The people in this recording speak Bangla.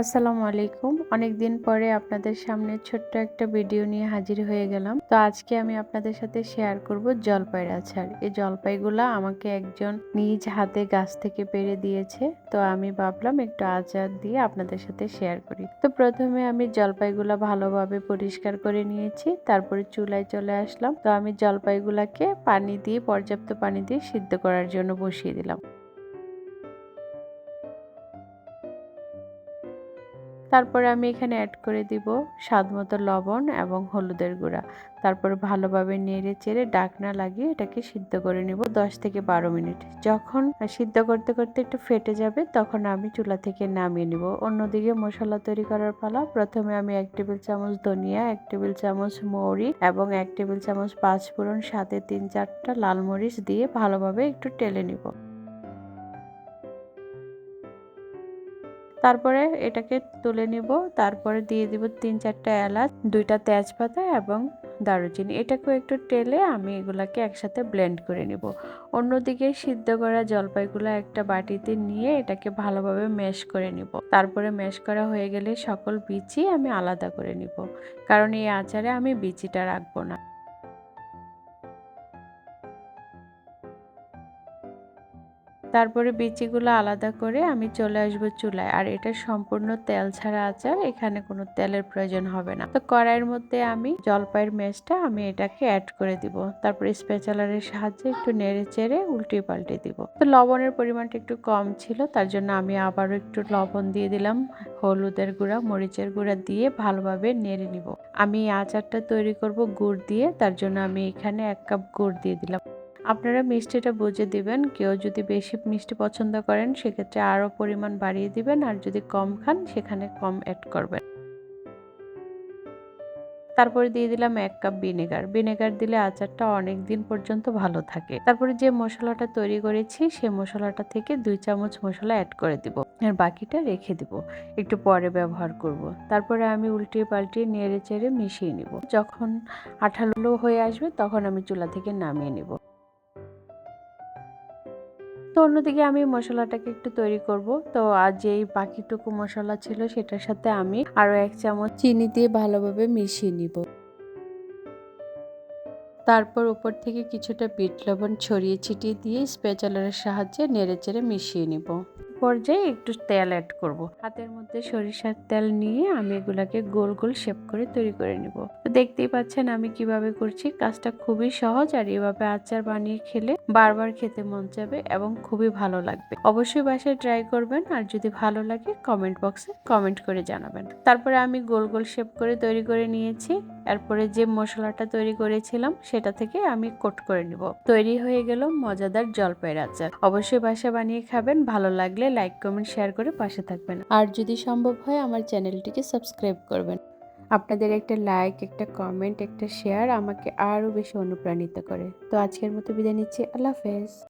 আসসালামু আলাইকুম। অনেক দিন পরে আপনাদের সামনে ছোট্ট একটা ভিডিও নিয়ে হাজির হয়ে গেলাম। তো আজকে আমি আপনাদের সাথে শেয়ার করব জলপাইয়ের আচার। এই জলপাইগুলা আমাকে একজন নিজ হাতে গাছ থেকে পেরে দিয়েছে। তো আমি ভাবলাম একটু আচার দিয়ে আপনাদের সাথে শেয়ার করি। তো প্রথমে আমি জলপাইগুলা ভালোভাবে পরিষ্কার করে নিয়েছি। তারপরে চুলায় চলে আসলাম। তো আমি জলপাইগুলাকে পানি দিয়ে, পর্যাপ্ত পানি দিয়ে সিদ্ধ করার জন্য বসিয়ে দিলাম। তারপরে আমি এখানে অ্যাড করে দিব স্বাদ মতো লবণ এবং হলুদের গুঁড়া। তারপর ভালোভাবে নেড়ে চেড়ে ডাকনা লাগিয়ে এটাকে সিদ্ধ করে নেব দশ থেকে বারো মিনিট। যখন সিদ্ধ করতে করতে একটু ফেটে যাবে, তখন আমি চুলা থেকে নামিয়ে নেব। অন্যদিকে মশলা তৈরি করার পালা, প্রথমে আমি এক টেবিল চামচ ধনিয়া, এক টেবিল চামচ মৌরি এবং এক টেবিল চামচ পাঁচ পাঁচফোড়ন সাথে তিন চারটা লাল মরিচ দিয়ে ভালোভাবে একটু টেলে নিব। তারপরে এটাকে তুলে নিব। তারপরে দিয়ে দিব তিন চারটা এলাচ, দুইটা তেজপাতা এবং দারুচিনি। এটাকেও একটু টেলে আমি এগুলাকে একসাথে ব্লেন্ড করে নিব। অন্যদিকে সিদ্ধ করা জলপাইগুলো একটা বাটিতে নিয়ে এটাকে ভালোভাবে ম্যাশ করে নিব। তারপরে ম্যাশ করা হয়ে গেলে সকল বিচি আমি আলাদা করে নিব। কারণ এই আচারে আমি বিচিটা রাখব না। তারপরে বিচিগুলো আলাদা করে আমি চলে আসব চুলায়। আর এটা সম্পূর্ণ তেল ছাড়া আচার, এখানে কোনো তেলের প্রয়োজন হবে না। তো কড়াইয়ের মধ্যে আমি জলপাইয়ের মেশটা আমি এটাকে অ্যাড করে দিব। তারপরে স্পেচালারের সাহায্যে একটু নেড়ে চেড়ে উল্টে পাল্টে দিব। তো লবণের পরিমাণটা একটু কম ছিল, তার জন্য আমি আবারও একটু লবণ দিয়ে দিলাম। হলুদের গুঁড়া, মরিচের গুঁড়া দিয়ে ভালোভাবে নেড়ে নিব। আমি আচারটা তৈরি করব গুড় দিয়ে, তার জন্য আমি এখানে এক কাপ গুড় দিয়ে দিলাম। আপনারা মিষ্টিটা বুঝে দিবেন। কেউ যদি বেশি মিষ্টি পছন্দ করেন, সেক্ষেত্রে আরও পরিমাণ বাড়িয়ে দিবেন আর যদি কম খান, সেখানে কম অ্যাড করবেন। তারপরে দিয়ে দিলাম এক কাপ ভিনেগার। ভিনেগার দিলে আচারটা অনেক দিন পর্যন্ত ভালো থাকে। তারপরে যে মশলাটা তৈরি করেছি সেই মশলাটা থেকে দুই চামচ মশলা অ্যাড করে দিব। আর বাকিটা রেখে দিব। একটু পরে ব্যবহার করব। তারপরে আমি উল্টিয়ে পাল্টিয়ে নেড়ে চেড়ে মিশিয়ে নিব। যখন আঠালো হয়ে আসবে, তখন আমি চুলা থেকে নামিয়ে নিব। তো অন্যদিকে আমি মশলাটাকে একটু তৈরি করব। তো আর যেই বাকিটুকু মশলা ছিল সেটার সাথে আমি আরও এক চামচ চিনি দিয়ে ভালোভাবে মিশিয়ে নিব। তারপর উপর থেকে কিছুটা বিট লবণ ছড়িয়ে ছিটিয়ে দিয়ে স্পেচালারের সাহায্যে নেড়ে চেড়ে মিশিয়ে নিব। পর্যায়ে একটু তেল অ্যাড করব। হাতের মধ্যে সরিষার তেল নিয়ে আমি এগুলাকে গোল গোল শেপ করে তৈরি করে নিব। তো দেখতেই পাচ্ছেন আমি কীভাবে করছি। কাজটা খুবই সহজ আর এভাবে আচার বানিয়ে খেলে বারবার খেতে মন যাবে এবং খুবই ভালো লাগবে। অবশ্যই বাসায় ট্রাই করবেন আর যদি ভালো লাগে কমেন্ট বক্সে কমেন্ট করে জানাবেন। তারপরে আমি গোল গোল শেপ করে তৈরি করে নিয়েছি। এরপরে যে মশলাটা তৈরি করেছিলাম, সেটা থেকে আমি কোট করে নিব। তৈরি হয়ে গেল মজাদার জলপাইয়ের আচার। অবশ্যই বাসা বানিয়ে খাবেন, ভালো লাগলে লাইক, কমেন্ট, শেয়ার করে পাশে থাকবেন। আর যদি সম্ভব হয়, আমার চ্যানেলটিকে সাবস্ক্রাইব করবেন। আপনাদের একটা লাইক, একটা কমেন্ট, একটা শেয়ার আমাকে আরও বেশি অনুপ্রাণিত করে। তো আজকের মতো বিদায় নিচ্ছি। আল্লাহ হাফেজ।